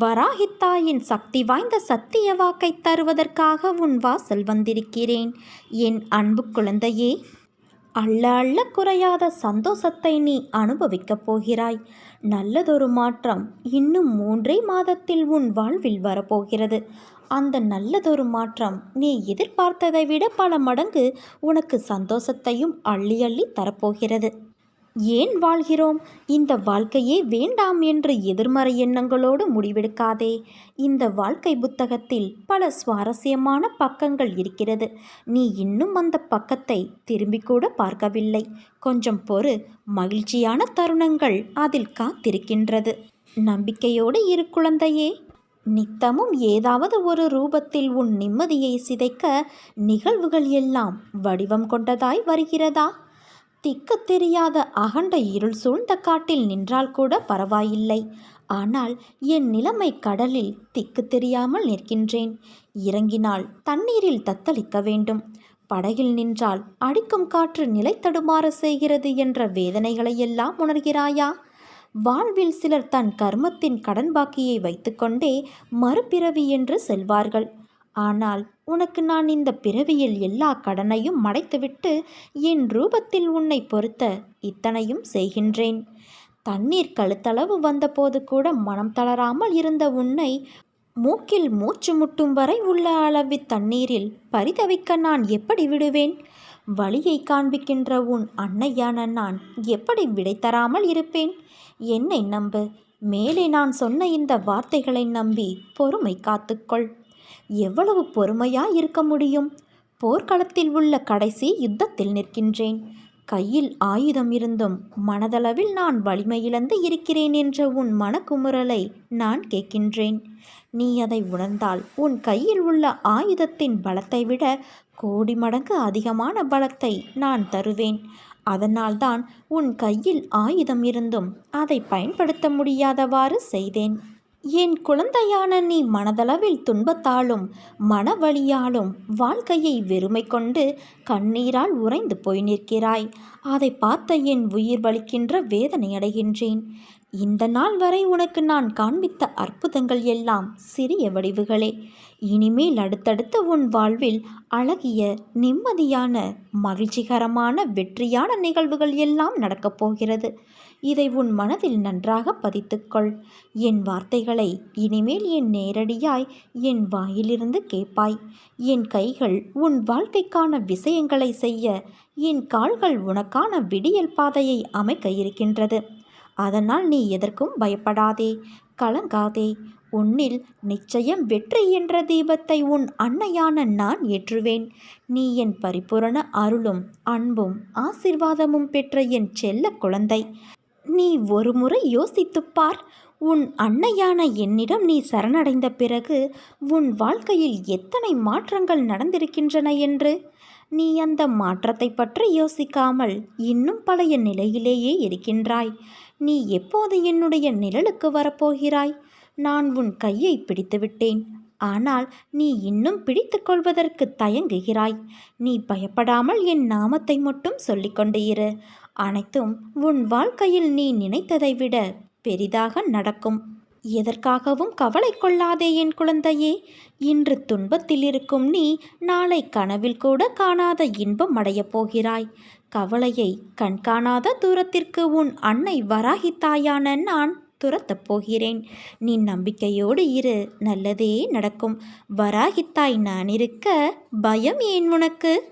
வராகித்தாயின் சக்தி வாய்ந்த சத்திய வாக்கை தருவதற்காக உன் வாசல் வந்திருக்கிறேன். என் அன்பு குழந்தையே அள்ள அள்ள குறையாத சந்தோஷத்தை நீ அனுபவிக்கப் போகிறாய். நல்லதொரு மாற்றம் இன்னும் மூன்றே மாதத்தில் உன் வாழ்வில் வரப்போகிறது. அந்த நல்லதொரு மாற்றம் நீ எதிர்பார்த்ததை விட பல மடங்கு உனக்கு சந்தோஷத்தையும் அள்ளி அள்ளி தரப்போகிறது. ஏன் வாழ்கிறோம்? இந்த வாழ்க்கையே வேண்டாம் என்று எதிர்மறை எண்ணங்களோடு முடிவெடுக்காதே. இந்த வாழ்க்கை புத்தகத்தில் பல சுவாரஸ்யமான பக்கங்கள் இருக்கிறது. நீ இன்னும் அந்த பக்கத்தை திரும்பி கூட பார்க்கவில்லை. கொஞ்சம் பொறு. மகிழ்ச்சியான தருணங்கள் அதில் காத்திருக்கின்றது. நம்பிக்கையோடு இரு குழந்தையே. நித்தமும் ஏதாவது ஒரு ரூபத்தில் உன் நிம்மதியை சிதைக்க நிகழ்வுகள் எல்லாம் வடிவம் கொண்டதாய் வருகிறதா? திக்கு தெரியாத அகண்ட இருள் சூழ்ந்த காட்டில் நின்றால் கூட பரவாயில்லை. ஆனால் என் நிலைமை கடலில் திக்கு தெரியாமல் நிற்கின்றேன். இறங்கினால் தண்ணீரில் தத்தளிக்க வேண்டும். படகில் நின்றால் அடிக்கும் காற்று நிலை தடுமாற செய்கிறது என்ற வேதனைகளையெல்லாம் உணர்கிறாயா? வாழ்வில் சிலர் தன் கர்மத்தின் கடன் பாக்கியை வைத்துக்கொண்டே மறுபிறவி என்று செல்வார்கள். ஆனால் உனக்கு நான் இந்த பிறவியில் எல்லா கடனையும் மடைத்துவிட்டு என் ரூபத்தில் உன்னை பொறுத்த இத்தனையும் செய்கின்றேன். தண்ணீர் கழுத்தளவு வந்தபோது கூட மனம் தளராமல் இருந்த உன்னை மூக்கில் மூச்சு முட்டும் வரை உள்ள அளவு தண்ணீரில் பரிதவிக்க நான் எப்படி விடுவேன்? வழியை காண்பிக்கின்ற உன் அன்னையான நான் எப்படி விடை தராமல் இருப்பேன்? என்னை நம்பு. மேலே நான் சொன்ன இந்த வார்த்தைகளை நம்பி பொறுமை காத்துக்கொள். எவ்வளவு பொறுமையா இருக்க முடியும்? போர்க்களத்தில் உள்ள கடைசி யுத்தத்தில் நிற்கின்றேன். கையில் ஆயுதம் இருந்தும் மனதளவில் நான் வலிமையிழந்து இருக்கிறேன் என்ற உன் மனக்குமுறலை நான் கேட்கின்றேன். நீ அதை உணர்ந்தால் உன் கையில் உள்ள ஆயுதத்தின் பலத்தை விட கோடி மடங்கு அதிகமான பலத்தை நான் தருவேன். அதனால்தான் உன் கையில் ஆயுதம் இருந்தும் அதை பயன்படுத்த முடியாதவாறு செய்தேன். என் குழந்தையான நீ மனதளவில் துன்பத்தாலும் மனவழியாலும் வாழ்க்கையை வெறுமை கொண்டு கண்ணீரால் உறைந்து போய் நிற்கிறாய். அதை பார்த்த என் உயிர் வலிக்கின்ற வேதனை அடைகின்றேன். இந்த நாள் வரை உனக்கு நான் காண்பித்த அற்புதங்கள் எல்லாம் சிறிய வடிவுகளே. இனிமேல் அடுத்தடுத்த உன் வாழ்வில் அழகிய நிம்மதியான மகிழ்ச்சிகரமான வெற்றியான நிகழ்வுகள் எல்லாம் நடக்கப் போகிறது. இதை உன் மனதில் நன்றாக பதித்துக்கொள். என் வார்த்தைகளை இனிமேல் என் நேரடியாய் என் வாயிலிருந்து கேட்பாய். என் கைகள் உன் வாழ்க்கைக்கான விஷயங்களை செய்ய என் கால்கள் உனக்கான விடியல் பாதையை அமைக்க இருக்கின்றது. அதனால் நீ எதற்கும் பயப்படாதே கலங்காதே. உன்னில் நிச்சயம் வெற்றி என்ற தீபத்தை உன் அன்னையான நான் ஏற்றுவேன். நீ என் பரிபூரண அருளும் அன்பும் ஆசிர்வாதமும் பெற்ற என் செல்ல குழந்தை. நீ ஒரு முறை யோசித்துப் பார். உன் அன்னையான என்னிடம் நீ சரணடைந்த பிறகு உன் வாழ்க்கையில் எத்தனை மாற்றங்கள் நடந்திருக்கின்றன என்று? நீ அந்த மாற்றத்தை பற்றி யோசிக்காமல் இன்னும் பழைய நிலையிலேயே இருக்கின்றாய். நீ எப்போது என்னுடைய நிழலுக்கு வரப்போகிறாய்? நான் உன் கையை பிடித்துவிட்டேன் ஆனால் நீ இன்னும் பிடித்து கொள்வதற்கு தயங்குகிறாய். நீ பயப்படாமல் என் நாமத்தை மட்டும் சொல்லிக்கொண்டு இரு. அனைத்தும் உன் வாழ்க்கையில் நீ நினைத்ததை விட பெரிதாக நடக்கும். எதற்காகவும் கவலை கொள்ளாதே என் குழந்தையே. இன்று துன்பத்தில் இருக்கும் நீ நாளை கனவில் கூட காணாத இன்பம் அடையப் போகிறாய். கவலையை கண்காணாத தூரத்திற்கு உன் அன்னை வராகித்தாயான நான் துரத்தப் போகிறேன். நீ நம்பிக்கையோடு இரு நல்லதே நடக்கும். வராகித்தாய் நான் இருக்க பயம் ஏன் உனக்கு?